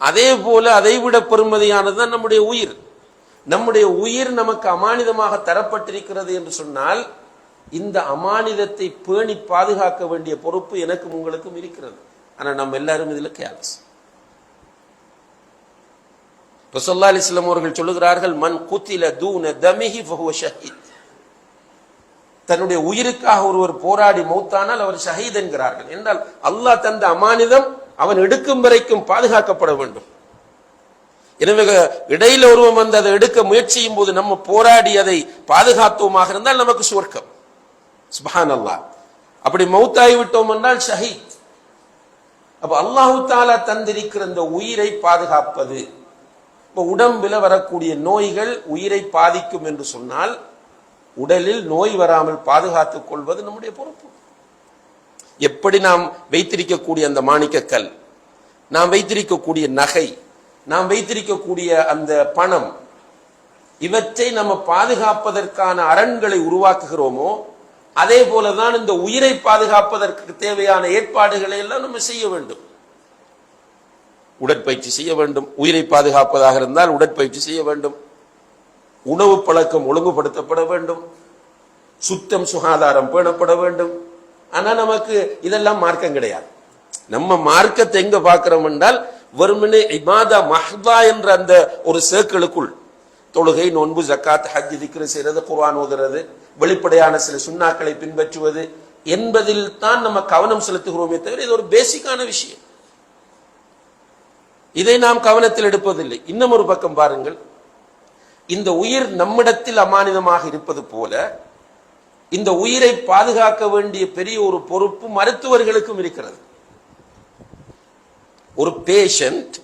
அதே போல அதை விட பெருமதியானதுதான் நம்முடைய உயிர். நம்முடைய உயிர் நமக்கு அமானிதமாக தரப்பட்டிருக்கிறது என்று சொன்னால் இந்த அமானிதத்தை பேணி பாதுகாக்க வேண்டிய பொறுப்பு எனக்கும் உங்களுக்கும் இருக்கிறது. ஆனா நம்ம எல்லாரும் இதுல கேர்லெஸ் ரசல்லா அலிஸ்லாம் அவர்கள் சொல்லுகிறார்கள் மன் குத்தில தூன தமிஹி ஷஹீத். தன்னுடைய உயிருக்காக ஒருவர் போராடி மௌத்தானால் அவர் ஷஹீத் என்கிறார்கள். என்றால் அல்லாஹ் தந்த அமானிதம் அவன் எடுக்கும் வரைக்கும் பாதுகாக்கப்பட வேண்டும். எனவே இடையில ஒருவன் வந்து அதை எடுக்க முயற்சியும் போது நம்ம போராடி அதை பாதுகாத்தோமாக இருந்தால் நமக்கு சுவர்க்கம். சுபஹான் அல்லாஹ் அப்படி மௌத்தாகி விட்டோம் என்றால் ஷஹீத். அப்ப அல்லாஹு தாலா தந்திருக்கிற இந்த உயிரை பாதுகாப்பது. இப்ப உடம்பில் வரக்கூடிய நோய்கள் உயிரை பாதிக்கும் என்று சொன்னால் உடலில் நோய் வராமல் பாதுகாத்துக் கொள்வது நம்முடைய பொறுப்பு. எப்படி நாம் வைத்திருக்கக்கூடிய அந்த மாணிக்கக்கல் நாம் வைத்திருக்கக்கூடிய நகை நாம் வைத்திருக்கக்கூடிய அந்த பணம் இவற்றை நம்ம பாதுகாப்பதற்கான அரண்களை உருவாக்குகிறோமோ அதே போலதான் இந்த உயிரை பாதுகாப்பதற்கு தேவையான ஏற்பாடுகளை எல்லாம் நம்ம செய்ய வேண்டும். உடற்பயிற்சி செய்ய வேண்டும். உயிரை பாதுகாப்பதாக இருந்தால் உடற்பயிற்சி செய்ய வேண்டும். உணவு பழக்கம் ஒழுங்குபடுத்தப்பட வேண்டும். சுத்தம் சுகாதாரம் பேணப்பட வேண்டும். ஆனா நமக்கு இதெல்லாம் மார்க்கம் கிடையாது. நம்ம மார்க்கத்தை எங்க பார்க்கிறோம் என்றால் வெறுமனே இமாதா மஹ்தா என்ற அந்த ஒரு சேக்களுக்குள் தொழுகை நோன்பு ஜக்காத் ஹஜ் திக்ரு செய்யறது குர்ஆன் ஓதுறது வெளிப்படையான சில சுண்ணாக்களை பின்பற்றுவது என்பதில் தான் நம்ம கவனம் செலுத்துகிறோமே தவிர இது ஒரு பேசிக்கான விஷயம். இதை நாம் கவனத்தில் எடுப்பதில்லை. இன்னும் ஒரு பக்கம் பாருங்கள். இந்த உயிர் நம்மிடத்தில் அமானிதமாக இருப்பது போல இந்த உயிரை பாதுகாக்க வேண்டிய பெரிய ஒரு பொறுப்பு மருத்துவர்களுக்கும் இருக்கிறது. ஒரு பேஷண்ட்